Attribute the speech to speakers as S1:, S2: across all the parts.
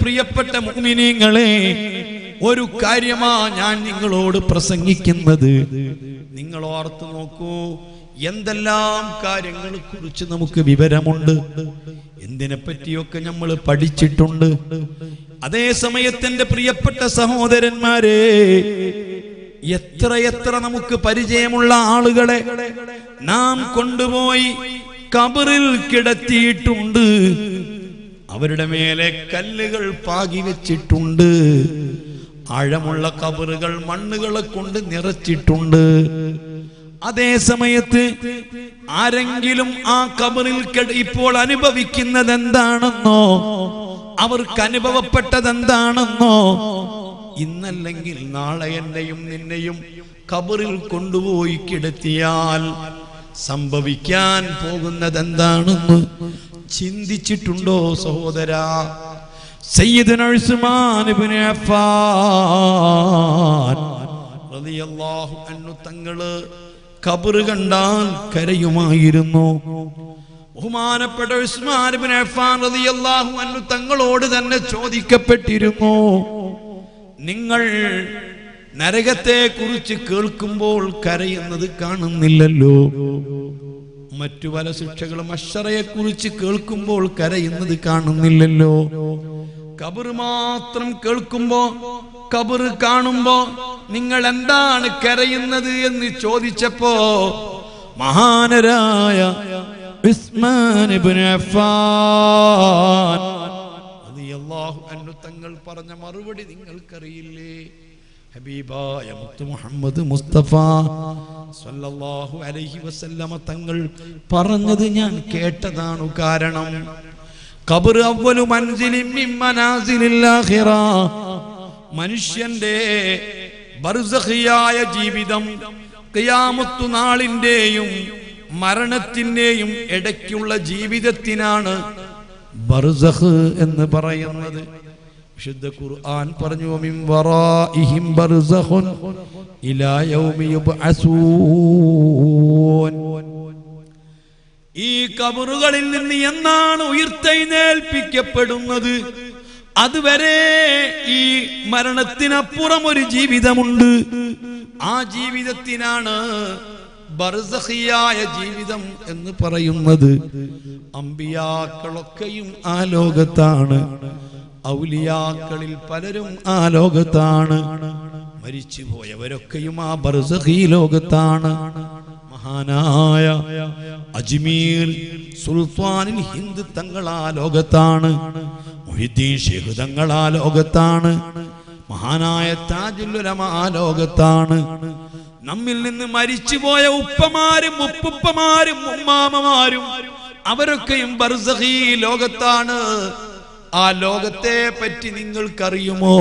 S1: പ്രിയപ്പെട്ട മുഅ്മിനീങ്ങളെ ഒരു കാര്യമാ ഞാൻ നിങ്ങളോട് പ്രസംഗിക്കുന്നത്. നിങ്ങൾ ഓർത്തു നോക്കൂ എന്തെല്ലാം കാര്യങ്ങളെ കുറിച്ച് നമുക്ക് വിവരമുണ്ട്. എന്തിനെ പറ്റിയൊക്കെ നമ്മൾ പഠിച്ചിട്ടുണ്ട്. അതേ സമയത്ത് എന്റെ പ്രിയപ്പെട്ട സഹോദരന്മാരെ എത്രയെത്ര എത്ര നമുക്ക് പരിചയമുള്ള ആളുകളെ നാം കൊണ്ടുപോയി കബറിൽ കിടത്തിയിട്ടുണ്ട്. അവരുടെ മേലെ കല്ലുകൾ പാകി വെച്ചിട്ടുണ്ട്. ആഴമുള്ള കബറുകൾ മണ്ണുകളെ കൊണ്ട് നിറച്ചിട്ടുണ്ട്. അതേ സമയത്ത് ആരെങ്കിലും ആ കബറിൽ ഇപ്പോൾ അനുഭവിക്കുന്നത് എന്താണെന്നോ അവർക്ക് അനുഭവപ്പെട്ടത് എന്താണെന്നോ ഇന്നല്ലെങ്കിൽ നാളെ എന്നെയും നിന്നെയും കബറിൽ കൊണ്ടുപോയി കിടത്തിയാൽ സംഭവിക്കാൻ പോകുന്നത് എന്താണെന്ന് ചിന്തിച്ചിട്ടുണ്ടോ സഹോദര? തങ്ങൾ കബറ് കണ്ടാൽ കരയുമായിരുന്നു. ബഹുമാനപ്പെട്ട ഉസ്മാൻ അഫ്ഫാൻ റളിയല്ലാഹു അൻഹു തങ്ങളോട് തന്നെ ചോദിക്കപ്പെട്ടിരുന്നു നിങ്ങൾ നരകത്തെ കുറിച്ച് കേൾക്കുമ്പോൾ കരയുന്നത് കാണുന്നില്ലല്ലോ? മറ്റു പല ശിക്ഷകളും അക്ഷറയെ കുറിച്ച് കേൾക്കുമ്പോൾ കരയുന്നത് കാണുന്നില്ലല്ലോ. കബർ മാത്രം കേൾക്കുമ്പോ കബർ കാണുമ്പോ നിങ്ങൾ എന്താണ് കരയുന്നത് എന്ന് ചോദിച്ചപ്പോ മഹാനരായ അത് അൻഹു തങ്ങൾ പറഞ്ഞ മറുപടി നിങ്ങൾക്കറിയില്ലേ? ഹബീബായ മുത്ത് മുഹമ്മദ് മുസ്തഫ സല്ലല്ലാഹു അലൈഹി വസല്ലമ തങ്ങൾ പറഞ്ഞത് ഞാൻ കേട്ടതാണ് കാരണം. ഖബർ അവ്വലു മൻസിലിൻ മിൻ മനാസിലിൽ ആഖിറ. മനുഷ്യന്റെ ബർസഖിയായ ജീവിതം ഖിയാമത്തു നാളിന്റെയും മരണത്തിന്റെയും ഇടയ്ക്കുള്ള ജീവിതത്തിനാണ് ബർസഖ് എന്ന് പറയുന്നത്. വിശുദ്ധ ഖുർആൻ പറഞ്ഞു മിൻ വറാഇഹിം ബർസഖുൻ ഇലാ യൗമി യുബ്അസൂൻ. ഈ കബറുകളിൽ നിന്ന് എന്നാണ് ഉയർത്തെഴുന്നേൽപ്പിക്കപ്പെടുന്നത്? അതുവരെ ഈ മരണത്തിനപ്പുറം ഒരു ജീവിതമുണ്ട്. ആ ജീവിതത്തിനാണ് ബർസഖിയായ ജീവിതം എന്ന് പറയുന്നത്. അമ്പിയാക്കളൊക്കെയും ആ ലോകത്താണ്. ഔലിയാക്കളിൽ പലരും ആ ലോകത്താണ്. മരിച്ചു പോയവരൊക്കെയും ആ ബർസഖി ലോകത്താണ്. മഹാനായ അജ്മീർ സുൽത്താനിൽ ഹിന്ദ് തങ്ങൾ ആ ലോകത്താണ്. മൊഹിദ്ദീൻ ഷെഹ് തങ്ങൾ ആ ലോകത്താണ്. മഹാനായ താജുല്ലുലമ ആ ലോകത്താണ്. നമ്മിൽ നിന്ന് മരിച്ചുപോയ ഉപ്പമാരും ഉപ്പുപ്പമാരും ഉമ്മാമമാരും അവരൊക്കെയും ബർസഖി ലോകത്താണ്. ആ ലോകത്തെ പറ്റി നിങ്ങൾക്കറിയുമോ?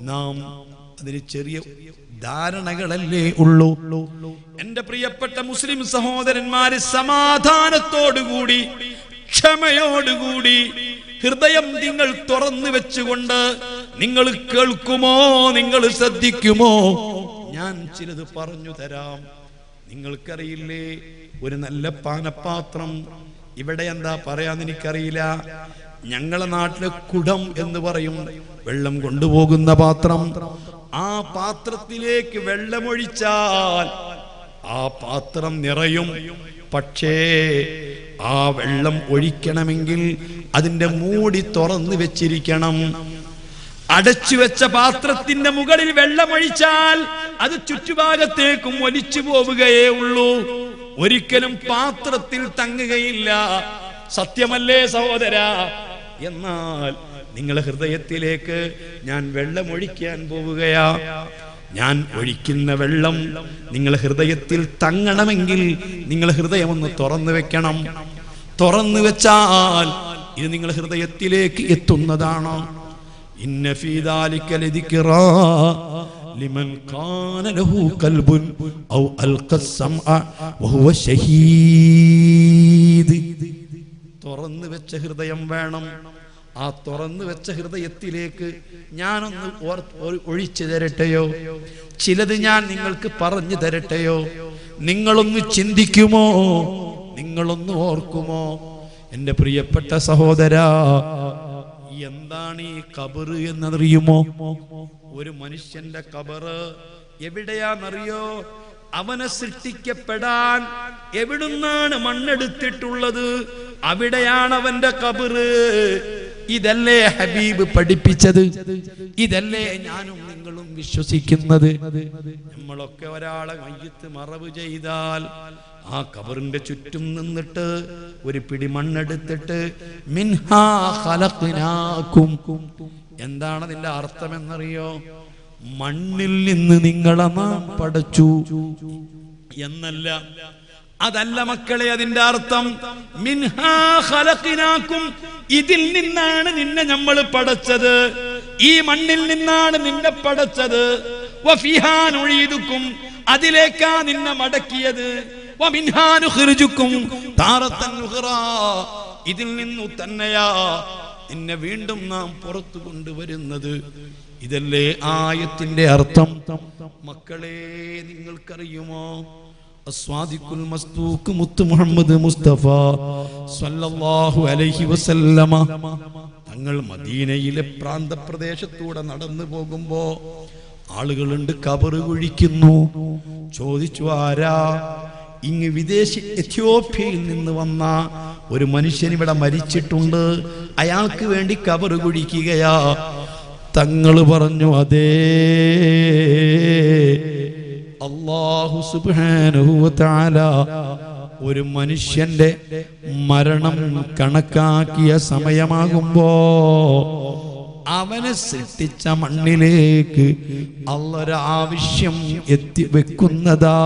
S1: നാം അതിന് ചെറിയ ധാരണകളല്ലേ ഉള്ളൂ. എന്റെ പ്രിയപ്പെട്ട മുസ്ലിം സഹോദരന്മാര് സമാധാനത്തോടുകൂടി ക്ഷമയോടുകൂടി ഹൃദയം നിങ്ങൾ തുറന്നു വെച്ചുകൊണ്ട് നിങ്ങൾ കേൾക്കുമോ? നിങ്ങൾ ശ്രദ്ധിക്കുമോ? ഞാൻ ചിലത് പറഞ്ഞു തരാം. നിങ്ങൾക്കറിയില്ലേ? ഒരു നല്ല പാനപാത്രം. ഇവിടെ എന്താ പറയാന്ന് എനിക്കറിയില്ല. ഞങ്ങളെ നാട്ടിലെ കുടം എന്ന് പറയും. വെള്ളം കൊണ്ടുപോകുന്ന പാത്രം. ആ പാത്രത്തിലേക്ക് വെള്ളമൊഴിച്ചാൽ ആ പാത്രം നിറയും. പക്ഷേ ആ വെള്ളം ഒഴിക്കണമെങ്കിൽ അതിന്റെ മൂടി തുറന്നു വെച്ചിരിക്കണം. അടച്ചു വെച്ച പാത്രത്തിന്റെ മുകളിൽ വെള്ളമൊഴിച്ചാൽ അത് ചുറ്റുഭാഗത്തേക്കും ഒലിച്ചു പോവുകയേ ഉള്ളൂ. ഒരിക്കലും പാത്രത്തിൽ തങ്ങുകയില്ല. സത്യമല്ലേ സഹോദര എന്നാൽ നിങ്ങളെ ഹൃദയത്തിലേക്ക് ഞാൻ വെള്ളമൊഴിക്കാൻ പോവുകയാ ഞാൻ ഒഴിക്കുന്ന വെള്ളം നിങ്ങളെ ഹൃദയത്തിൽ തങ്ങണമെങ്കിൽ നിങ്ങളെ ഹൃദയം ഒന്ന് തുറന്നു വെക്കണം തുറന്നു വെച്ചാൽ ഇത് നിങ്ങളുടെ ഹൃദയത്തിലേക്ക് എത്തുന്നതാണ് ഇന്ന ഫീ ദാലിക ലദിക്റാ ലിമൻ കാന ലഹു ഖൽബുൻ ഔ അൽഖ السمع വഹുവ ഷഹീദ് തുറന്നു വെച്ച ഹൃദയം വേണം. ആ തുറന്നു വെച്ച ഹൃദയത്തിലേക്ക് ഞാനൊന്ന് ഒഴിച്ചു തരട്ടെയോ? ചിലത് ഞാൻ നിങ്ങൾക്ക് പറഞ്ഞു തരട്ടെയോ? നിങ്ങളൊന്ന് ചിന്തിക്കുമോ? നിങ്ങളൊന്ന് ഓർക്കുമോ? എന്റെ പ്രിയപ്പെട്ട സഹോദര എന്താണ് ഈ കബറ് എന്നറിയുമോ? ഒരു മനുഷ്യന്റെ കബറ് എവിടെയാണെന്നറിയോ? അവനെ സൃഷ്ടിക്കപ്പെടാൻ എവിടുന്നാണ് മണ്ണെടുത്തിട്ടുള്ളത്? അവിടെയാണ് അവന്റെ കബറ്. ഇതല്ലേ ഹബീബ് പഠിപ്പിച്ചത്? ഇതല്ലേ ഞാനും നിങ്ങളും വിശ്വസിക്കുന്നത്? നമ്മളൊക്കെ ഒരാളെ മയ്യത്ത് മറവ് ചെയ്താൽ ആ കബറിന്റെ ചുറ്റും നിന്നിട്ട് ഒരു പിടി മണ്ണെടുത്തിട്ട് എന്താണ് അതിന്റെ അർത്ഥം എന്നറിയോ മണ്ണിൽ നിന്ന് നിങ്ങളെ നാം പടച്ചു. എന്നല്ല അതല്ല മക്കളെ അതിന്റെ അർത്ഥം. മിൻഹാ ഖലഖ്നാകും ഇതിൽ നിന്നാണ് നിന്നെ നമ്മൾ പടച്ചത്. ഈ മണ്ണിൽ നിന്നാണ് നിന്നെ പടച്ചത്. വഫിഹാ അതിലേക്കാ നിന്നെ മടക്കിയത്. ഇതിൽ നിന്നു തന്നെയാ നിന്നെ വീണ്ടും നാം പുറത്തു കൊണ്ടുവരുന്നത്. ഇതല്ലേ ആയത്തിന്റെ അർത്ഥം. മക്കളെ നിങ്ങൾക്കറിയുമോ? അസ്വാദിക്കുൽ മസ്തൂക്ക് മുത്തു മുഹമ്മദ് മുസ്തഫ സല്ലല്ലാഹു അലൈഹി വസല്ലമ. തങ്ങൾ മദീനയിലെ പ്രാന്തപ്രദേശത്തൂടെ നടന്നു പോകുമ്പോ ആളുകളുണ്ട് കബറ് കുഴിക്കുന്നു. ചോദിച്ചു ആരാ? ഇങ്ങ് വിദേശി എത്യോപ്യയിൽ നിന്ന് വന്ന ഒരു മനുഷ്യൻ ഇവിടെ മരിച്ചിട്ടുണ്ട്. അയാൾക്ക് വേണ്ടി കബറ് കുഴിക്കുകയാ. തങ്ങൾ പറഞ്ഞു അതേ. അള്ളാഹു സുബ്ഹാനഹു വ ഒരു മനുഷ്യന്റെ മരണം കണക്കാക്കിയ സമയമാകുമ്പോ അവനെ സൃഷ്ടിച്ച മണ്ണിലേക്ക് അള്ളൊരാവശ്യം എത്തി വെക്കുന്നതാ.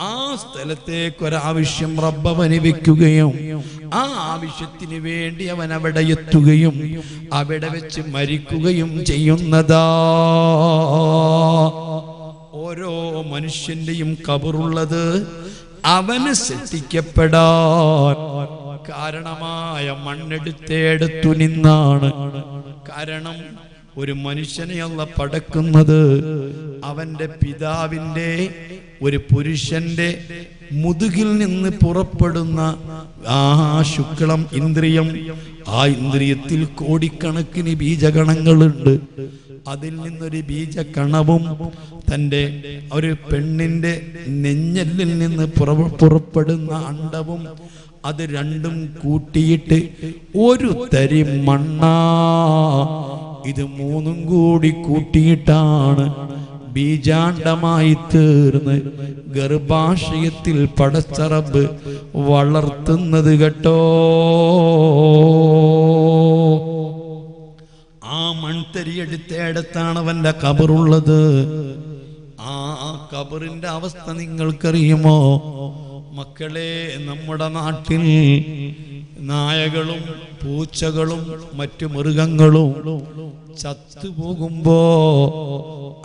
S1: ആ സ്ഥലത്തേക്ക് ഒരാവശ്യം റബ്ബവന് വെക്കുകയും ആ ആവശ്യത്തിന് വേണ്ടി അവൻ അവിടെ എത്തുകയും അവിടെ വെച്ച് മരിക്കുകയും ചെയ്യുന്നതാ. ഓരോ മനുഷ്യന്റെയും കബറുള്ളത് അവന് സൃഷ്ടിക്കപ്പെടാൻ കാരണമായ മണ്ണെടുത്തേടുത്തു നിന്നാണ്. കാരണം ഒരു മനുഷ്യനെ അല്ല പടക്കുന്നത്. അവന്റെ പിതാവിന്റെ ഒരു പുരുഷന്റെ മുതുകിൽ നിന്ന് പുറപ്പെടുന്ന ആ ശുക്ലം ഇന്ദ്രിയം ആ ഇന്ദ്രിയത്തിൽ കോടിക്കണക്കിന് ബീജഗണങ്ങളുണ്ട്. അതിൽ നിന്നൊരു ബീജകണവും തന്റെ ഒരു പെണ്ണിന്റെ നെഞ്ഞലിൽ നിന്ന് പുറ- പുറപ്പെടുന്ന അണ്ടവും അത് രണ്ടും കൂട്ടിയിട്ട് ഒരു തരി മണ്ണ. ഇത് മൂന്നും കൂടി കൂട്ടിയിട്ടാണ് ബീജാണ്ടമായി തീർന്ന് ഗർഭാശയത്തിൽ പടച്ചറബ് വളർത്തുന്നത് കേട്ടോ. മൺതരി എടുത്തേടത്താണ് അവന്റെ കബറുള്ളത്. ആ കബറിന്റെ അവസ്ഥ നിങ്ങൾക്കറിയുമോ? മക്കളെ നമ്മുടെ നാട്ടിൽ നായകളും പൂച്ചകളും മറ്റു മൃഗങ്ങളും ചത്തുപോകുമ്പോ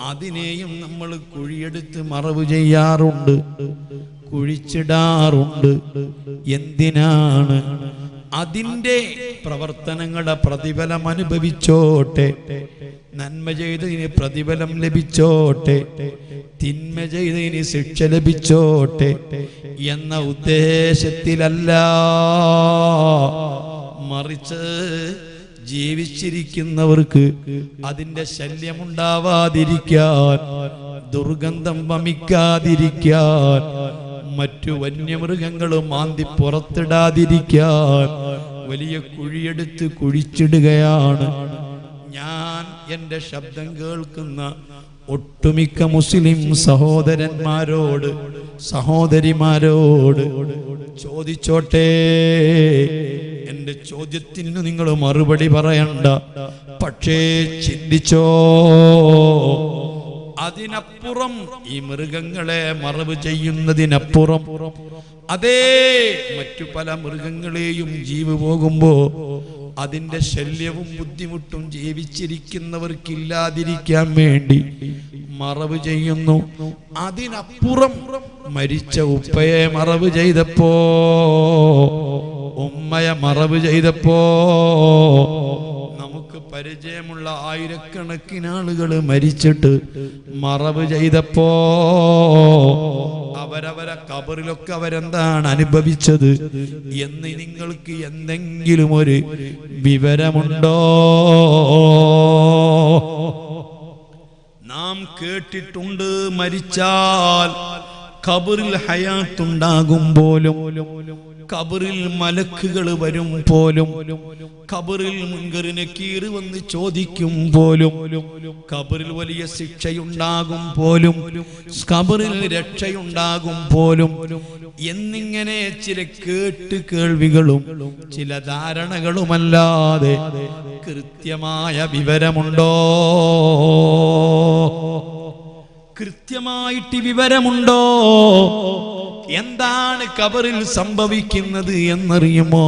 S1: അതിനെയും നമ്മൾ കുഴിയെടുത്ത് മറവ് ചെയ്യാറുണ്ട് കുഴിച്ചിടാറുണ്ട്. എന്തിനാണ് അതിന്റെ പ്രവർത്തനങ്ങളുടെ പ്രതിഫലം അനുഭവിച്ചോട്ടെ. നന്മ ചെയ്തതിന് പ്രതിഫലം ലഭിച്ചോട്ടെ. തിന്മ ചെയ്തതിന് ശിക്ഷ ലഭിച്ചോട്ടെ. എന്ന ഉദ്ദേശത്തിലല്ല മറിച്ച് ജീവിച്ചിരിക്കുന്നവർക്ക് അതിന്റെ ശല്യമുണ്ടാവാതിരിക്കാൻ ദുർഗന്ധം വമിക്കാതിരിക്കാൻ മറ്റു വന്യമൃഗങ്ങളും മാന്തി പുറത്തിടാതിരിക്കാൻ വലിയ കുഴിയെടുത്ത് കുഴിച്ചിടുകയാണ്. ഞാൻ എന്റെ ശബ്ദം കേൾക്കുന്ന ഒട്ടുമിക്ക മുസ്ലിം സഹോദരന്മാരോട് സഹോദരിമാരോട് ചോദിച്ചോട്ടെ. എന്റെ ചോദ്യത്തിന് നിങ്ങൾ മറുപടി പറയണ്ട. പക്ഷേ ചിന്തിച്ചോ? അതിനപ്പുറം ഈ മൃഗങ്ങളെ മറവ് ചെയ്യുന്നതിനപ്പുറം അതേ മറ്റു പല മൃഗങ്ങളെയും ജീവ് പോകുമ്പോ അതിന്റെ ശല്യവും ബുദ്ധിമുട്ടും ജീവിച്ചിരിക്കുന്നവർക്കില്ലാതിരിക്കാൻ വേണ്ടി മറവ് ചെയ്യുന്നു. അതിനപ്പുറം മരിച്ച ഉപ്പയെ മറവ് ചെയ്തപ്പോ ഉമ്മയെ മറവ് ചെയ്തപ്പോ പരിചയമുള്ള ആയിരക്കണക്കിന് ആളുകൾ മരിച്ചിട്ട് മറവ് ചെയ്തപ്പോ അവരവരെ കബറിലൊക്കെ അവരെന്താണ് അനുഭവിച്ചത്? എന്ന് നിങ്ങൾക്ക് എന്തെങ്കിലും ഒരു വിവരമുണ്ടോ? നാം കേട്ടിട്ടുണ്ട് മരിച്ചാൽ ഖബറിൽ ഹയാത്തുണ്ടാകും പോലും. കബറിൽ മലക്കുകൾ വരും പോലും. കബറിൽ മുൻകറിനെ കീറി വന്ന് ചോദിക്കും പോലും. കബറിൽ വലിയ ശിക്ഷയുണ്ടാകും പോലും. കബറിൽ രക്ഷയുണ്ടാകും പോലും. എന്നിങ്ങനെ ചില കേട്ട് കേൾവികളും ചില ധാരണകളുമല്ലാതെ കൃത്യമായ വിവരമുണ്ടോ? കൃത്യമായിട്ട് വിവരമുണ്ടോ? എന്താണ് കബറിൽ സംഭവിക്കുന്നത് എന്നറിയുമോ?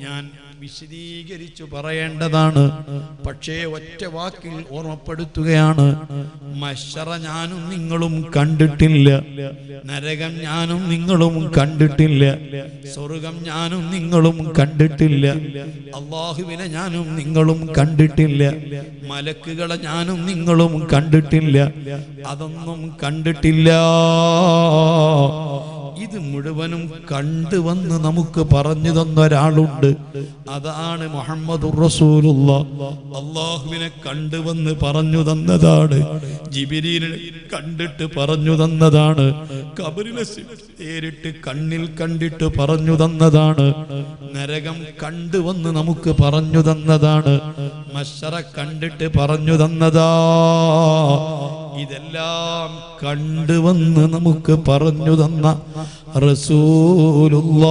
S1: ഞാൻ വിശദീകരിച്ചു പറയേണ്ടതാണ്. പക്ഷേ ഒറ്റ വാക്കിൽ ഓർമ്മപ്പെടുത്തുകയാണ്. മഷറ ഞാനും നിങ്ങളും കണ്ടിട്ടില്ല. നരകം ഞാനും നിങ്ങളും കണ്ടിട്ടില്ല. സ്വർഗം ഞാനും നിങ്ങളും കണ്ടിട്ടില്ല. അള്ളാഹുവിനെ ഞാനും നിങ്ങളും കണ്ടിട്ടില്ല. മലക്കുകളെ ഞാനും നിങ്ങളും കണ്ടിട്ടില്ല. അതൊന്നും കണ്ടിട്ടില്ല. ഇത് മുഴുവനും കണ്ടുവന്ന് നമുക്ക് പറഞ്ഞു തന്ന ഒരാളുണ്ട്. അതാണ് മുഹമ്മദ് റസൂലുള്ള. അള്ളാഹുവിനെ കണ്ടുവന്ന് പറഞ്ഞു തന്നതാണ്. ജിബിരിനെ കണ്ടിട്ട് പറഞ്ഞു തന്നതാണ്. കബറിലെ നേരിട്ട് കണ്ണിൽ കണ്ടിട്ട് പറഞ്ഞു തന്നതാണ്. നരകം കണ്ടുവന്ന് നമുക്ക് പറഞ്ഞു തന്നതാണ്. മഷറ കണ്ടിട്ട് പറഞ്ഞു തന്നതാ. ഇതെല്ലാം കണ്ടുവന്ന് നമുക്ക് പറഞ്ഞു തന്ന റസൂലുള്ള.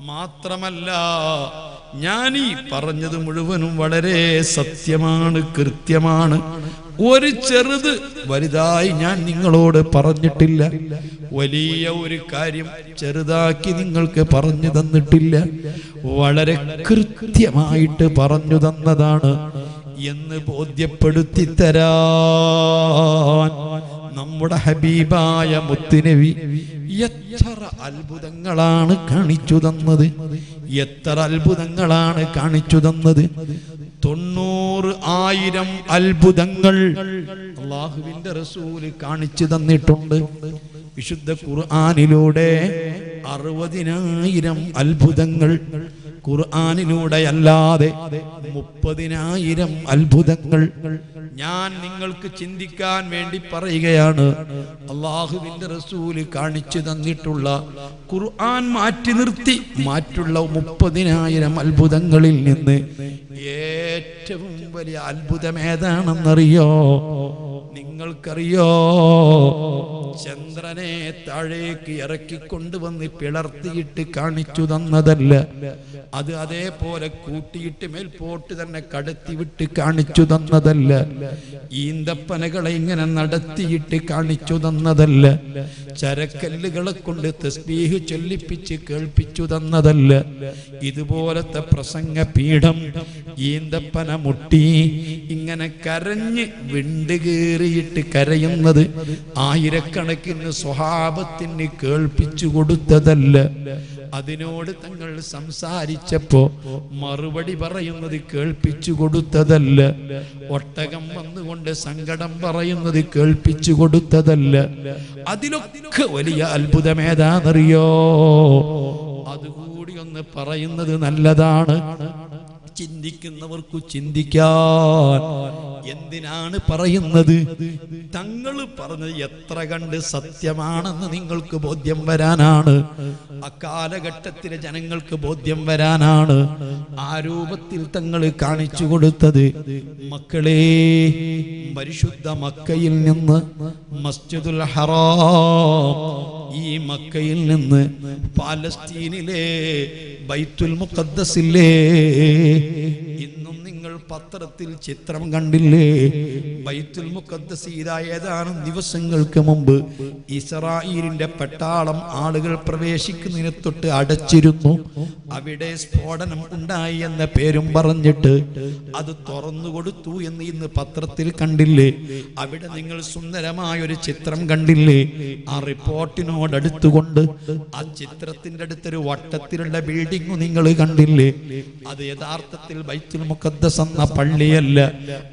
S1: മാത്രമല്ല ഞാൻ ഈ പറഞ്ഞത് മുഴുവനും വളരെ സത്യമാണ് കൃത്യമാണ്. ഒരു ചെറുത് വലുതായി ഞാൻ നിങ്ങളോട് പറഞ്ഞിട്ടില്ല. വലിയ ഒരു കാര്യം ചെറുതാക്കി നിങ്ങൾക്ക് പറഞ്ഞു തന്നിട്ടില്ല. വളരെ കൃത്യമായിട്ട് പറഞ്ഞു തന്നതാണ് എന്ന് ബോധ്യപ്പെടുത്തി തരാൻ നമ്മുടെ ഹബീബായ മുത്തുനബി എത്ര അത്ഭുതങ്ങളാണ് കാണിച്ചു തന്നത്. എത്ര അത്ഭുതങ്ങളാണ് കാണിച്ചു തന്നത്. തൊണ്ണൂറ് ആയിരം അത്ഭുതങ്ങൾ അള്ളാഹുവിന്റെ റസൂൽ കാണിച്ചു തന്നിട്ടുണ്ട്. വിശുദ്ധ ഖുർആാനിലൂടെ അറുപതിനായിരം അത്ഭുതങ്ങൾ ഖുർആാനിലൂടെ അല്ലാതെ മുപ്പതിനായിരം അത്ഭുതങ്ങൾ ഞാൻ നിങ്ങൾക്ക് ചിന്തിക്കാൻ വേണ്ടി പറയുകയാണ്. അള്ളാഹുവിന്റെ റസൂൽ കാണിച്ചു തന്നിട്ടുള്ള ഖുർആൻ മാറ്റി നിർത്തി. മാറ്റുള്ള മുപ്പതിനായിരം അത്ഭുതങ്ങളിൽ നിന്ന് ഏറ്റവും വലിയ അത്ഭുതം ഏതാണെന്നറിയോ? നിങ്ങൾക്കറിയോ? ചന്ദ്രനെ താഴേക്ക് ഇറക്കി കൊണ്ടുവന്ന് പിളർത്തിയിട്ട് കാണിച്ചു തന്നതല്ല. അത് അതേപോലെ കൂട്ടിയിട്ട് മേൽപോട്ട് തന്നെ കടത്തി വിട്ട് കാണിച്ചു തന്നതല്ല. ഈന്തപ്പനകളെ ഇങ്ങനെ നടത്തിയിട്ട് കാണിച്ചു തന്നതല്ല. ചരക്കല്ലുകളെ കൊണ്ട് തസ്ബീഹ് ചൊല്ലിപ്പിച്ച് കേൾപ്പിച്ചു തന്നതല്ല. ഇതുപോലത്തെ പ്രസംഗ പീഠം ഈന്തപ്പന മുട്ടി ഇങ്ങനെ കരഞ്ഞ് വിണ്ടുകേറിയിട്ട് കരയുന്നത് ആയിരക്കണക്കിന് സ്വഭാവത്തിന് കേൾപ്പിച്ചു കൊടുത്തതല്ല. അതിനോട് തങ്ങൾ സംസാരിച്ചപ്പോ മറുപടി പറയുന്നത് കേൾപ്പിച്ചു കൊടുത്തതല്ല. ഒട്ടകം വന്നുകൊണ്ട് സങ്കടം പറയുന്നത് കേൾപ്പിച്ചു കൊടുത്തതല്ല. അതിലൊക്കെ വലിയ അത്ഭുതമേതാണെന്നറിയോ? അതുകൂടി ഒന്ന് പറയുന്നത് നല്ലതാണ്. ചിന്തിക്കുന്നവർക്കു ചിന്തിക്കാൻ. എന്തിനാണ് പറയുന്നത്? തങ്ങൾ പറഞ്ഞത് എത്ര കണ്ട് സത്യമാണെന്ന് നിങ്ങൾക്ക് ബോധ്യം വരാനാണ്. അക്കാലഘട്ടത്തിലെ ജനങ്ങൾക്ക് ബോധ്യം വരാനാണ്. ആ രൂപത്തിൽ തങ്ങൾ കാണിച്ചു കൊടുത്തത്. മക്കളെ പരിശുദ്ധ മക്കയിൽ നിന്ന് മസ്ജിദുൽ ഹറാം ഈ മക്കയിൽ നിന്ന് പാലസ്തീനിലെ ബൈത്തുൽ മുഖദ്ദസില്ലേ ഇന്നും നിങ്ങൾ പത്രത്തിൽ ചിത്രം കണ്ടില്ലേ? ബൈത്തുൽ മുഖദ്ദസീല ഏതാനും ദിവസങ്ങൾക്ക് മുമ്പ് ഇസ്രായേലിന്റെ പട്ടാളം ആളുകൾ പ്രവേശിക്കുന്നതിനെ തൊട്ട് അടച്ചിരുന്നു. അവിടെ സ്ഫോടനം ഉണ്ടായി എന്ന പേരും പറഞ്ഞിട്ട് അത് തുറന്നു കൊടുത്തു എന്ന് ഇന്ന് പത്രത്തിൽ കണ്ടില്ലേ? അവിടെ നിങ്ങൾ സുന്ദരമായ ഒരു ചിത്രം കണ്ടില്ലേ? ആ റിപ്പോർട്ടിനോടടുത്തുകൊണ്ട് ആ ചിത്രത്തിന്റെ അടുത്തൊരു വട്ടത്തിലുള്ള ബിൽഡിംഗ് നിങ്ങൾ കണ്ടില്ലേ? അത് യഥാർത്ഥത്തിൽ ബൈത്തുൽ മുഖദ്ദസ് എന്ന പള്ളിയല്ല.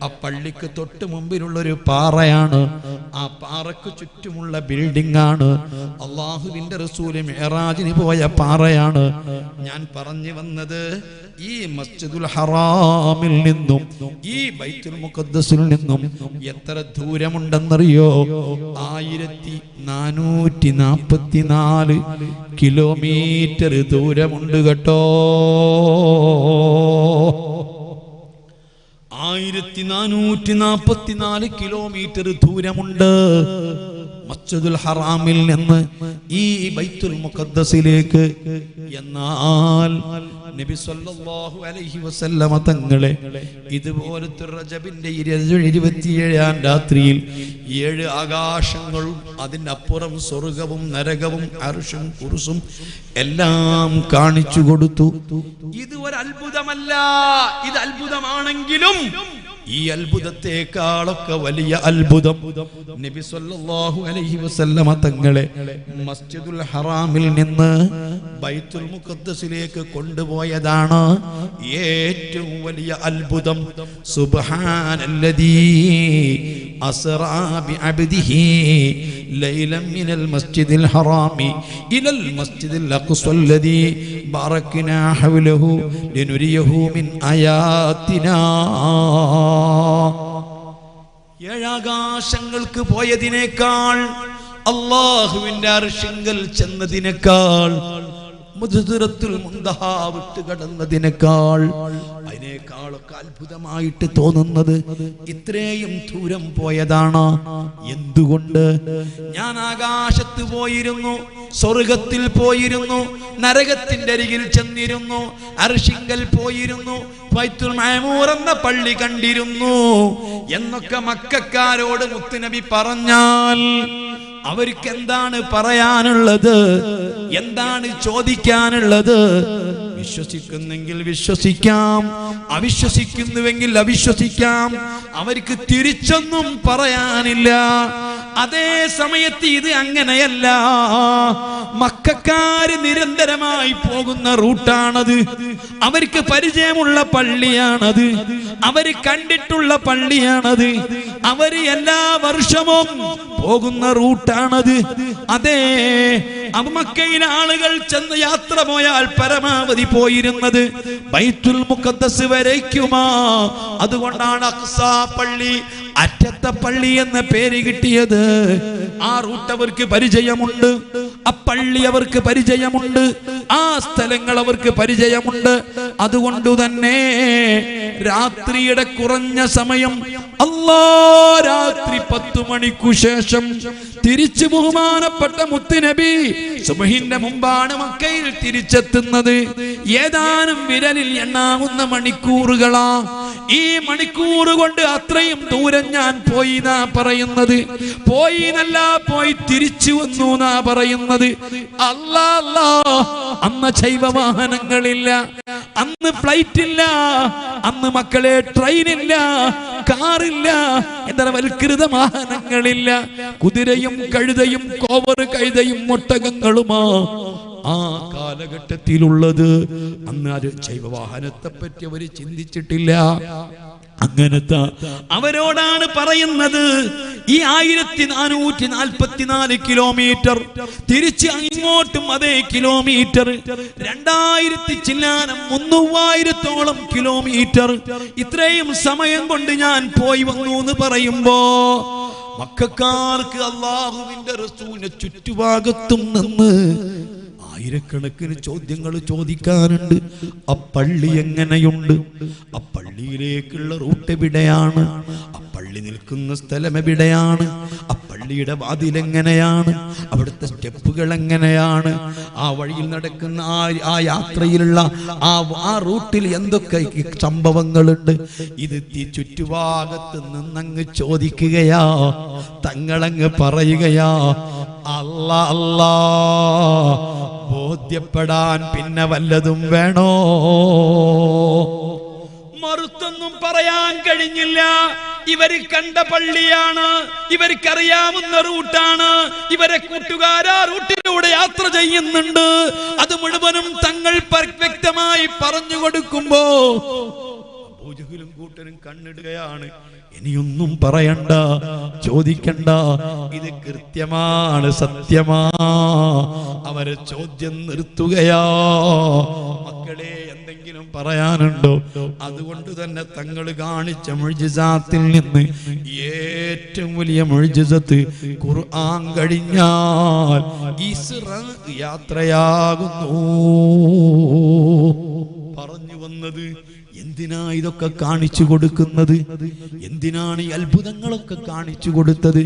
S1: ആ പള്ളിക്ക് തൊട്ട് മുമ്പിലുള്ള ഒരു പാറയാണ്. ആ പാറക്ക് ചുറ്റുമുള്ള ബിൽഡിംഗ് ആണ് അള്ളാഹുവിന്റെ റസൂൽ മെഹറാജിന് പോയ പാറയാണ്. ഞാൻ പറഞ്ഞു വന്നത് ഈ മസ്ജിദുൽ ഹറാമിൽ നിന്നും ഈ ബൈത്തുൽ മുഖദ്സിൽ നിന്നും എത്ര ദൂരമുണ്ടെന്നറിയോ? ആയിരത്തി നാനൂറ്റി നാൽപ്പത്തി നാല് കിലോമീറ്റർ ദൂരമുണ്ട് കേട്ടോ. ആയിരത്തി നാനൂറ്റി നാപ്പത്തി നാല് കിലോമീറ്റർ ദൂരമുണ്ട്. മസ്ജിദുൽ ഹറാമിൽ നിന്ന് ഈ ബൈത്തുൽ മുഖദ്ദസിലേക്ക്. എന്നാൽ നബി സല്ലല്ലാഹു അലൈഹി വസല്ലമ തങ്ങളെ ഇതുപോലത്തെ റജബിന്റെ ഇരുപത്തിയേഴാം രാത്രിയിൽ ഏഴ് ആകാശങ്ങളും അതിനപ്പുറം സ്വർഗവും നരകവും അർഷും കുറുസും എല്ലാം കാണിച്ചു കൊടുത്തു. ഇത് ഒരു അത്ഭുതമല്ല. ഇത് അത്ഭുതമാണെങ്കിലും ഈ അത്ഭുതത്തെക്കാളൊക്കെ വലിയ അത്ഭുതം നബി സല്ലല്ലാഹു അലൈഹി വസല്ലമ തങ്ങളെ മസ്ജിദുൽ ഹറാമിൽ നിന്ന് ബൈത്തുൽ മുഖദ്ദസിലേക്ക് കൊണ്ടുപോയതാണ് ഏറ്റവും വലിയ അത്ഭുതം. സുബ്ഹാനല്ലദീ അസ്റാ ബിഅബ്ദിഹി ലൈലൻ മിനൽ മസ്ജിദിൽ ഹറാമി ഇലൽ മസ്ജിദിൽ അഖ്സല്ലദീ ബാറക്നാ ഹവലഹു ലിനുരിയഹു മിൻ ആയാത്തിനാ ഏഴാകാശങ്ങൾക്ക് പോയതിനേക്കാൾ അള്ളാഹുവിന്റെ അർഷിങ്കൽ ചെന്നതിനേക്കാൾ മുതുതുരത്തിൽ മുന്തഹ വിട്ട് കടന്നതിനേക്കാൾ അതിനേക്കാളൊക്കെ അത്ഭുതമായിട്ട് തോന്നുന്നത് ഇത്രയും ദൂരം പോയതാണ്. എന്തുകൊണ്ട്? ഞാൻ ആകാശത്ത് പോയിരുന്നു സ്വർഗത്തിൽ പോയിരുന്നു നരകത്തിന്റെ അരികിൽ ചെന്നിരുന്നു അർഷിങ്കൽ പോയിരുന്നു എന്ന പള്ളി കണ്ടിരുന്നു എന്നൊക്കെ മക്കാരോട് മുത്തുനബി പറഞ്ഞാൽ അവർക്ക് എന്താണ് പറയാനുള്ളത്? എന്താണ് ചോദിക്കാനുള്ളത്? വിശ്വസിക്കുന്നെങ്കിൽ വിശ്വസിക്കാം. അവിശ്വസിക്കുന്നുവെങ്കിൽ അവിശ്വസിക്കാം. അവർക്ക് തിരിച്ചൊന്നും പറയാനില്ല. അതേ സമയത്ത് ഇത് അങ്ങനെയല്ല. മക്കാര് നിരന്തരമായി പോകുന്ന റൂട്ടാണത്. അവർക്ക് പരിചയമുള്ള പള്ളിയാണത്. അവർ കണ്ടിട്ടുള്ള പള്ളിയാണത്. അവർ എല്ലാ വർഷവും പോകുന്ന റൂട്ടാണത്. അതേ മക്കയിലെ ആളുകൾ ചെന്ന് യാത്ര പോയാൽ പരമാവധി പോയിരുന്നത് ബൈത്തുൽ മുഖദ്ദസ് വരയ്ക്കുമാ അതുകൊണ്ടാണ് അക്സാ പള്ളി അറ്റത്തെ പള്ളി എന്ന പേര് കിട്ടിയത്. ആ റൂട്ട് അവർക്ക് പരിചയമുണ്ട്. ആ പള്ളി അവർക്ക് പരിചയമുണ്ട്. ആ സ്ഥലങ്ങൾ അവർക്ക് പരിചയമുണ്ട്. അതുകൊണ്ട് തന്നെ രാത്രിയുടെ കുറഞ്ഞ സമയം അല്ലാ രാത്രി പത്തു മണിക്കു ശേഷം തിരിച്ചു ബഹുമാനപ്പെട്ട മുത്തുനബി സുബഹിന്റെ മുമ്പാണ് മക്കയിൽ തിരിച്ചെത്തുന്നത്. ഏതാനും വിരലിൽ എണ്ണാവുന്ന മണിക്കൂറുകളാ ഈ മണിക്കൂർ കൊണ്ട് അത്രയും ദൂരം ഞാൻ പോയി നാ പറയുന്നത്? പോയി എന്നല്ല പോയി തിരിച്ചു വന്നു നാ പറയുന്നത്? അല്ലാ അല്ലാ അന്ന് ജൈവ വാഹനങ്ങളില്ല അന്ന് ഫ്ലൈറ്റ് ഇല്ല അന്ന് മക്കളെ ട്രെയിൻ ട്രെയിനില്ല കാറില്ല എന്താ വൽകൃത വാഹനങ്ങളില്ല കുതിരയും കഴുതയും കോവർ കഴുതയും ഒട്ടകങ്ങളുമാ ആ കാലഘട്ടത്തിലുള്ളത്. അന്ന് അത് ജൈവവാഹനത്തെ പറ്റി അവർ ചിന്തിച്ചിട്ടില്ല. അങ്ങനത്തെ അവരോടാണ് പറയുന്നത്. ഈ ആയിരത്തി നാനൂറ്റി നാൽപ്പത്തിനാല് കിലോമീറ്റർ തിരിച്ച് ഇങ്ങോട്ടും അതേ കിലോമീറ്റർ രണ്ടായിരത്തി ചില്ലാനം മുന്നൂവായിരത്തോളം കിലോമീറ്റർ. ഇത്രയും സമയം കൊണ്ട് ഞാൻ പോയി വന്നു എന്ന് പറയുമ്പോ മക്കാർക്ക് അള്ളാഹുവിന്റെ റസൂലിന്റെ ചുറ്റുഭാഗത്തും നിന്ന് ആയിരക്കണക്കിന് ചോദ്യങ്ങൾ ചോദിക്കാനുണ്ട്. ആ പള്ളി എങ്ങനെയുണ്ട്? ആ പള്ളിയിലേക്കുള്ള റൂട്ട് എവിടെയാണ്? ആ പള്ളി നിൽക്കുന്ന സ്ഥലം എവിടെയാണ്? ആ പള്ളി പള്ളിയുടെ വാതിൽ എങ്ങനെയാണ്? അവിടുത്തെ സ്റ്റെപ്പുകൾ എങ്ങനെയാണ്? ആ വഴിയിൽ നടക്കുന്ന ആ ആ യാത്രയിലുള്ള ആ ആ റൂട്ടിൽ എന്തൊക്കെ സംഭവങ്ങളുണ്ട്? ഇത് ചുറ്റുഭാഗത്ത് നിന്നങ്ങ് ചോദിക്കുകയാ തങ്ങളങ്ങ് പറയുകയാ അല്ല അല്ലാ ബോധ്യപ്പെടാൻ പിന്നെ വല്ലതും വേണോ? മറുത്തൊന്നും പറയാൻ കഴിഞ്ഞില്ല. ഇവർ കണ്ട പള്ളിയാണ്. ഇവർക്കറിയാവുന്ന റൂട്ടാണ്. ഇവരെ കൂട്ടുകാരാ റൂട്ടിലൂടെ യാത്ര ചെയ്യുന്നുണ്ട്. അത് മുഴുവനും തങ്ങൾ വ്യക്തമായി പറഞ്ഞു കൊടുക്കുമ്പോ കൂട്ടരും കണ്ണിടുകയാണ്. ഇനിയൊന്നും പറയണ്ട ചോദിക്കണ്ട. ഇത് കൃത്യമാണ് സത്യമാ. അവരെ ചോദ്യം നിർത്തുകയാ. മക്കളെ എന്തെങ്കിലും പറയാനുണ്ടോ? അതുകൊണ്ട് തന്നെ തങ്ങൾ കാണിച്ച മുഴുജിസാത്തിൽ നിന്ന് ഏറ്റവും വലിയ മുഴുജിസത്ത് ഖുർആൻ കഴിഞ്ഞാൽ ഇസ്ര യാത്രയാകുന്നു. പറഞ്ഞു വന്നത് എന്തിനാ ഇതൊക്കെ കാണിച്ചു കൊടുക്കുന്നത്? എന്തിനാണ് ഈ അത്ഭുതങ്ങളൊക്കെ കാണിച്ചു കൊടുത്തത്?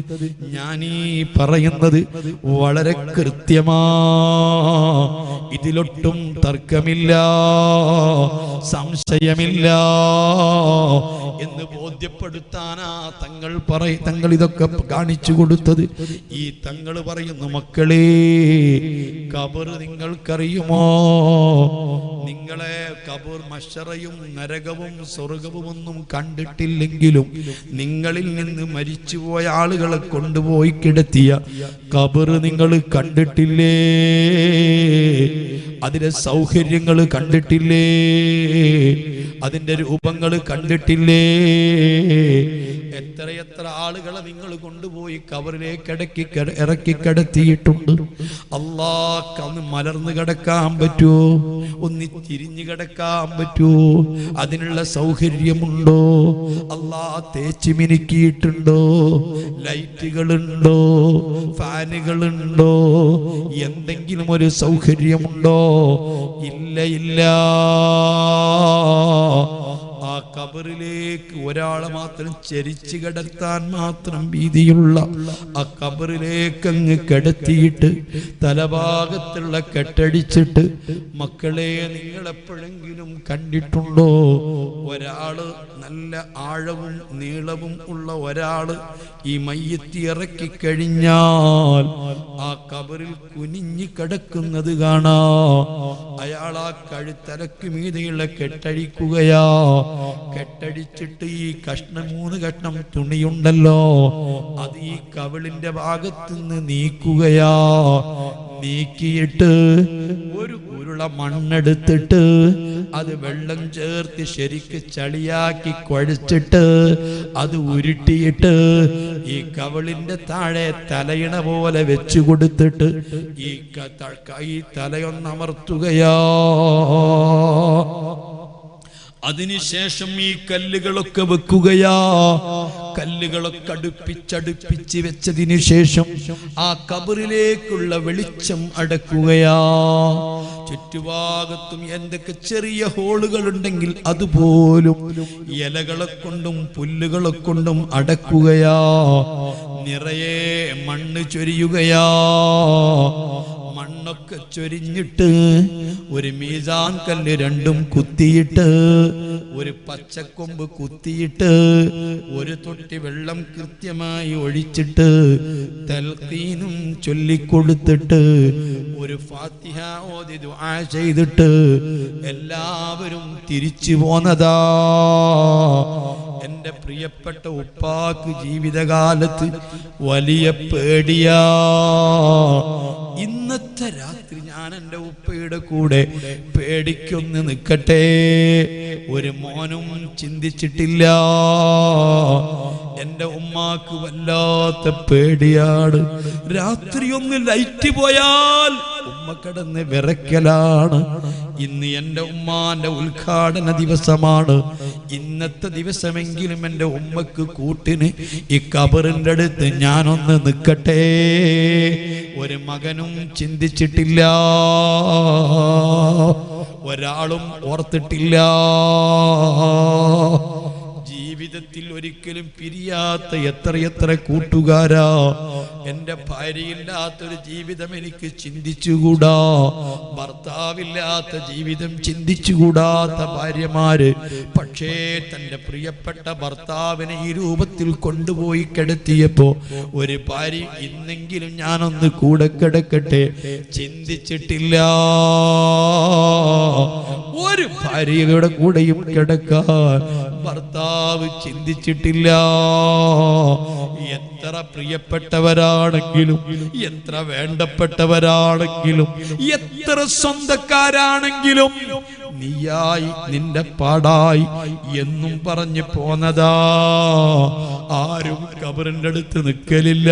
S1: ഞാനീ പറയുന്നത് വളരെ കൃത്യമാ. ഇതിലൊട്ടും തർക്കമില്ല സംശയമില്ല. എന്ന് ബോധ്യപ്പെടുത്താനാ തങ്ങൾ പറയ തങ്ങൾ ഇതൊക്കെ കാണിച്ചു കൊടുത്തത്. ഈ തങ്ങൾ പറയുന്നു മക്കളെ കബർ നിങ്ങൾക്കറിയുമോ? നിങ്ങളെ കബൂർ മഷറയും നരകവും സ്വർഗവും ഒന്നും കണ്ടിട്ടില്ലെങ്കിലും നിങ്ങളിൽ നിന്ന് മരിച്ചുപോയ ആളുകളെ കൊണ്ടുപോയി കിടത്തിയ കബർ നിങ്ങൾ കണ്ടിട്ടില്ലേ? അതിലെ സൗകര്യങ്ങൾ കണ്ടിട്ടില്ലേ? അതിന്റെ രൂപങ്ങൾ കണ്ടിട്ടില്ലേ? എത്രയെത്ര ആളുകളെ നിങ്ങൾ കൊണ്ടുപോയി കവറിലേക്ക് ഇടക്കി ഇറക്കി കിടത്തിയിട്ടുണ്ട്? അള്ളാഹ് മലർന്നു കിടക്കാൻ പറ്റുമോ ഒന്ന് തിരിഞ്ഞു കിടക്കാൻ പറ്റുമോ അതിനുള്ള സൗകര്യമുണ്ടോ? അള്ളാ തേച്ച് മിനുക്കിയിട്ടുണ്ടോ? ലൈറ്റുകളുണ്ടോ? ഫാനുകളുണ്ടോ? എന്തെങ്കിലും ഒരു സൗകര്യമുണ്ടോ? ഇല്ല ഇല്ല. ആ കബറിലേക്ക് ഒരാളെ മാത്രം ചരിച്ചു കിടത്താൻ മാത്രം ഭീതിയുള്ള ആ കബറിലേക്ക് അങ്ങ് കിടത്തിയിട്ട് തലഭാഗത്തുള്ള കെട്ടടിച്ചിട്ട് മക്കളെ നിങ്ങൾ എപ്പോഴെങ്കിലും കണ്ടിട്ടുണ്ടോ? ഒരാൾ നല്ല ആഴവും നീളവും ഉള്ള ഒരാൾ ഈ മയ്യത്തി ഇറക്കി കഴിഞ്ഞാൽ ആ കബറിൽ കുനിഞ്ഞു കിടക്കുന്നത് കാണാ. അയാൾ ആ കഴുത്തലക്ക് മീതെയുള്ള കെട്ടഴിക്കുകയാ. കെട്ടടിച്ചിട്ട് ഈ കഷ്ണം മൂന്ന് കഷ്ണം തുണിയുണ്ടല്ലോ. അത് ഈ കവിളിന്റെ ഭാഗത്ത് നിന്ന് നീക്കുകയാ. നീക്കിയിട്ട് ഒരു ഉരുള മണ്ണെടുത്തിട്ട് അത് വെള്ളം ചേർത്ത് ശരിക്ക് ചളിയാക്കി കുഴച്ചിട്ട് അത് ഉരുട്ടിയിട്ട് ഈ കവിളിന്റെ താഴെ തലയിണ പോലെ വെച്ചു കൊടുത്തിട്ട് ഈ കൈ തലയൊന്നമർത്തുകയാ. അതിനുശേഷം ഈ കല്ലുകളൊക്കെ വെക്കുകയാ. കല്ലുകളൊക്കെ അടുപ്പിച്ചടുപ്പിച്ച് വെച്ചതിനു ശേഷം ആ കബറിലേക്കുള്ള വെളിച്ചം അടക്കുകയാ. ചുറ്റുഭാഗത്തും എന്തൊക്കെ ചെറിയ ഹോളുകൾ ഉണ്ടെങ്കിൽ അതുപോലും ഇലകളെ കൊണ്ടും പുല്ലുകളെ കൊണ്ടും അടക്കുകയാ. നിറയെ മണ്ണ് ചൊരിയുകയാ. മണ്ണൊക്കെ ചൊരിഞ്ഞിട്ട് ഒരു മീസാൻ കല്ല് രണ്ടും കുത്തിയിട്ട് ഒരു പച്ചക്കൊമ്പ് കുത്തിയിട്ട് ഒരു തൊട്ടി വെള്ളം കൃത്യമായി ഒഴിച്ചിട്ട് തൽക്കീനും ചൊല്ലിക്കൊടുത്തിട്ട് ഒരു ഫാത്തിഹ ഓതി ദുആ ചെയ്തിട്ട് എല്ലാവരും തിരിച്ചു പോന്നതാ. എന്റെ പ്രിയപ്പെട്ട ഉപ്പാക്ക് ജീവിതകാലത്ത് വലിയ പേടിയാ. ഇന്നത്തെ രാത്രി ഞാൻ എന്റെ ഉപ്പയുടെ കൂടെ പേടിക്കൊന്ന് നിൽക്കട്ടെ ഒരു മോനും ചിന്തിച്ചിട്ടില്ല. എന്റെ ഉമ്മാക്ക് വല്ലാത്ത പേടിയാണ്. രാത്രി ഒന്ന് ലൈറ്റ് പോയാൽ ഉമ്മ കിടന്ന് വിറയ്ക്കലാണ്. ഇന്ന് എന്റെ ഉമ്മാന്റെ ഉദ്ഘാടന ദിവസമാണ്. ഇന്നത്തെ ദിവസമെങ്കിലും എന്റെ ഉമ്മക്ക് കൂട്ടിന് ഈ കബറിന്റെ അടുത്ത് ഞാനൊന്ന് നിൽക്കട്ടെ. ഒരു മകനും ചിന്തിച്ചിട്ടില്ല. ഒരാളും ഓർത്തിട്ടില്ല. ജീവിതത്തിൽ ഒരിക്കലും പിരിയാത്ത എത്രയെത്ര കൂട്ടുകാരാ. എന്റെ ഭാര്യയില്ലാത്തൊരു ജീവിതം എനിക്ക് ചിന്തിച്ചുകൂടാ? ഭർത്താവില്ലാത്ത ജീവിതം ചിന്തിച്ചുകൂടാത്ത ഭാര്യമാര്. പക്ഷേ തന്റെ പ്രിയപ്പെട്ട ഭർത്താവിനെ ഈ രൂപത്തിൽ കൊണ്ടുപോയി കിടത്തിയപ്പോ ഒരു ഭാര്യ ഇന്നെങ്കിലും ഞാനൊന്ന് കൂടെ കിടക്കട്ടെ? ചിന്തിച്ചിട്ടില്ല. ഒരു ഭാര്യയുടെ കൂടെയും കിടക്കാൻ ഭർത്താവ് ചിന്തിച്ചിട്ടില്ല. എത്ര പ്രിയപ്പെട്ടവരാണെങ്കിലും എത്ര വേണ്ടപ്പെട്ടവരാണെങ്കിലും എത്ര സ്വന്തക്കാരാണെങ്കിലും നീയായി നിന്റെ പാടായി എന്നും പറഞ്ഞു പോന്നതാ. ആരും കബറിന്റെ അടുത്ത് നിൽക്കലില്ല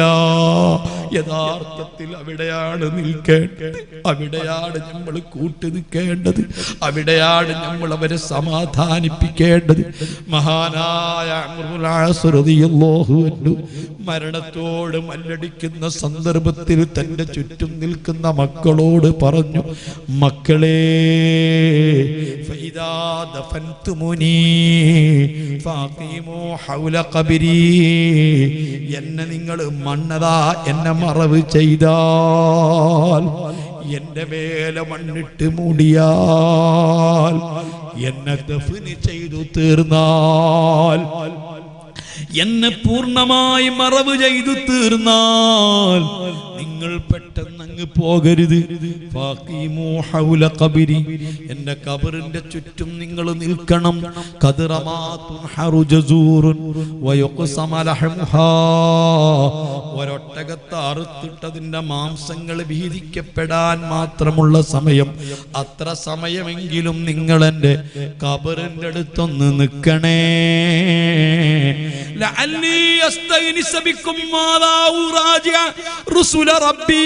S1: യഥാർത്ഥത്തിൽ അവിടെയാണ് നിൽക്കേണ്ടത്. അവിടെയാണ് നമ്മൾ കൂട്ടു നിൽക്കേണ്ടത്. അവിടെയാണ് നമ്മൾ അവരെ സമാധാനിപ്പിക്കേണ്ടത്. മഹാനായ മരണത്തോട് മല്ലടിക്കുന്ന സന്ദർഭത്തിൽ തന്റെ ചുറ്റും നിൽക്കുന്ന മക്കളോട് പറഞ്ഞു മക്കളെ فإذا دفنتموني فاقيموا حول قبري എന്നെ നിങ്ങൾ മണ്ണതാ എന്നെ മറവ് ചെയ്താൽ എന്റെ മേലെ മണ്ണിട്ട് മൂടിയാൽ എന്നെ ദഫന് ചെയ്തു തീർന്നാൽ എന്നെ പൂർണ്ണമായി മറവ് ചെയ്തു തീർന്നാൽ നിങ്ങൾ പെട്ടെന്ന് അങ്ങ് പോകരുത്. എന്റെ കബറിന്റെ ചുറ്റും നിങ്ങൾ നിൽക്കണം. ഒരൊട്ടകത്ത് അറുത്തിട്ടതിന്റെ മാംസങ്ങൾ ഭീതിക്കപ്പെടാൻ മാത്രമുള്ള സമയം. അത്ര സമയമെങ്കിലും നിങ്ങൾ എന്റെ കബറിന്റെ അടുത്തൊന്ന് നിൽക്കണേ. ഉറാജിഅ റുസുല റബ്ബി.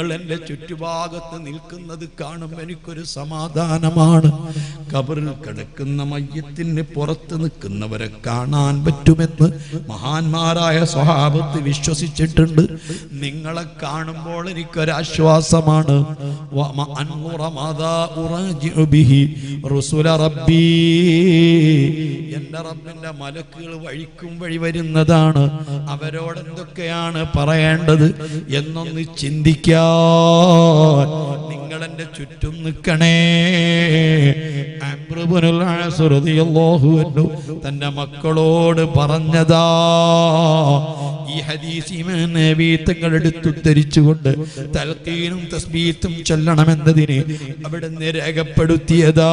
S1: നിങ്ങൾ എന്റെ ചുറ്റുഭാഗത്ത് നിൽക്കുന്നത് കാണും എനിക്കൊരു സമാധാനമാണ്. കബറിൽ കിടക്കുന്ന മയ്യത്തിന് പുറത്ത് നിൽക്കുന്നവരെ കാണാൻ പറ്റുമെന്ന് മഹാന്മാരായ സ്വഭാവത്ത് വിശ്വസിച്ചിട്ടുണ്ട്. നിങ്ങളെ കാണുമ്പോൾ എനിക്കൊരാശ്വാസമാണ്. എന്റെ റബ്ബിന്റെ മലക്കുകൾ വഴിക്കും വഴി വരുന്നതാണ്. അവരോട് എന്തൊക്കെയാണ് പറയേണ്ടത് എന്നൊന്ന് ചിന്തിക്കാൻ നിങ്ങൾ എന്റെ ചുറ്റും നിൽക്കണേ. തന്റെ മക്കളോട് പറഞ്ഞതാ. ഈ ഹദീസ് എടുത്തു നബി തങ്ങൾ എടുത്തുദ്ധരിച്ചുകൊണ്ട് തൽക്കീനും തസ്ബീത്തും ചൊല്ലണമെന്നതിന് അവിടെ നിന്ന് രേഖപ്പെടുത്തിയതാ.